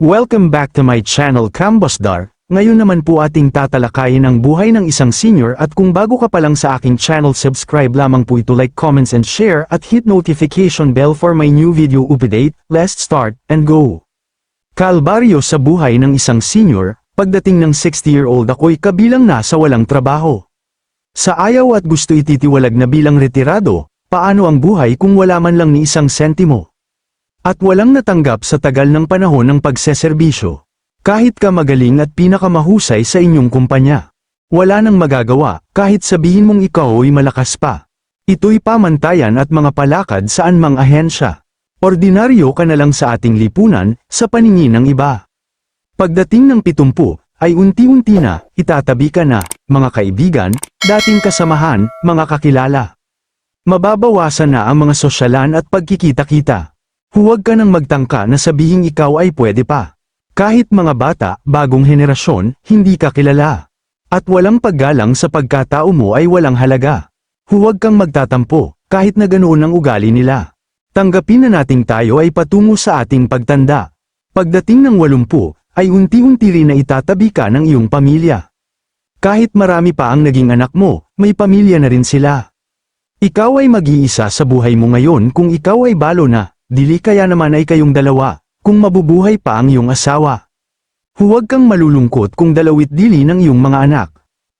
Welcome back to my channel Kambosdar. Ngayon naman po ating tatalakayin ang buhay ng isang senior at kung bago ka pa lang sa aking channel subscribe lamang po ito like comments and share at hit notification bell for my new video update. Let's start and go. Kalbaryo sa buhay ng isang senior, pagdating ng 60-year-old ako'y kabilang na sa walang trabaho. Sa ayaw at gusto ititiwalag na bilang retirado, paano ang buhay kung wala man lang ni isang sentimo? At walang natanggap sa tagal ng panahon ng pagseserbisyo. Kahit ka magaling at pinakamahusay sa inyong kumpanya. Wala nang magagawa, kahit sabihin mong ikaw ay malakas pa. Ito'y pamantayan at mga palakad sa anmang ahensya. Ordinaryo ka na lang sa ating lipunan, sa paningin ng iba. Pagdating ng pitumpu, ay unti-unti na, itatabi ka na, mga kaibigan, dating kasamahan, mga kakilala. Mababawasan na ang mga sosyalan at pagkikita-kita. Huwag ka nang magtangka na sabihing ikaw ay pwede pa. Kahit mga bata, bagong henerasyon, hindi ka kilala. At walang paggalang sa pagkatao mo ay walang halaga. Huwag kang magtatampo, kahit na ganoon ang ugali nila. Tanggapin na nating tayo ay patungo sa ating pagtanda. Pagdating ng walumpu, ay unti-unti rin na itatabi ka ng iyong pamilya. Kahit marami pa ang naging anak mo, may pamilya na rin sila. Ikaw ay mag-iisa sa buhay mo ngayon kung ikaw ay balo na, dili kaya naman ay kayong dalawa, kung mabubuhay pa ang iyong asawa. Huwag kang malulungkot kung dalawit dili ng iyong mga anak.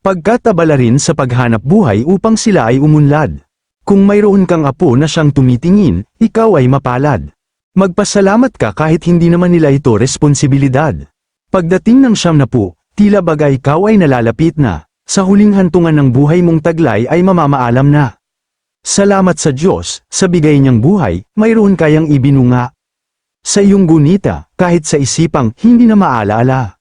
Pagkatabala rin sa paghanap buhay upang sila ay umunlad. Kung mayroon kang apo na siyang tumitingin, ikaw ay mapalad. Magpasalamat ka kahit hindi naman nila ito responsibilidad. Pagdating ng siyam na po, tila bagay ikaw ay nalalapit na, sa huling hantungan ng buhay mong taglay ay mamamaalam na. Salamat sa Diyos, sa bigay niyang buhay, mayroon kayang ibinunga. Sa iyong gunita, kahit sa isipang hindi na maalaala.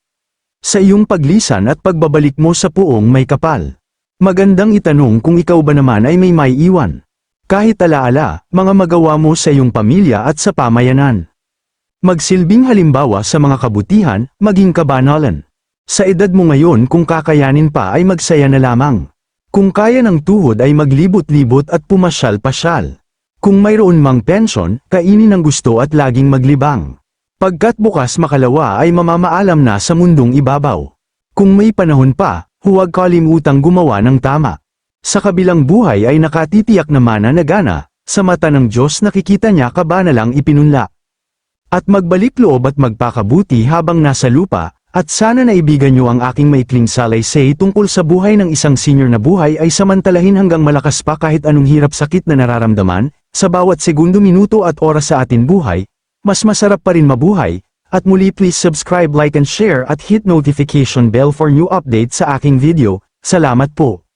Sa iyong paglisan at pagbabalik mo sa puong may kapal. Magandang itanong kung ikaw ba naman ay may may iwan. Kahit alaala, mga magawa mo sa iyong pamilya at sa pamayanan. Magsilbing halimbawa sa mga kabutihan, maging kabanalan. Sa edad mo ngayon kung kakayanin pa ay magsaya na lamang. Kung kaya ng tuhod ay maglibot-libot at pumasyal-pasyal. Kung mayroon mang pensyon, kainin ang gusto at laging maglibang. Pagkat bukas makalawa ay mamamaalam na sa mundong ibabaw. Kung may panahon pa, huwag kalimutang gumawa ng tama. Sa kabilang buhay ay nakatitiyak na mana na gana, sa mata ng Diyos nakikita niya ka ba na lang ipinunla. At magbalik loob at magpakabuti habang nasa lupa, at sana naibigan niyo ang aking maikling salaysay tungkol sa buhay ng isang senior na buhay ay samantalahin hanggang malakas pa kahit anong hirap sakit na nararamdaman, sa bawat segundo minuto at oras sa atin buhay, mas masarap pa rin mabuhay, at muli please subscribe like and share at hit notification bell for new updates sa aking video, salamat po.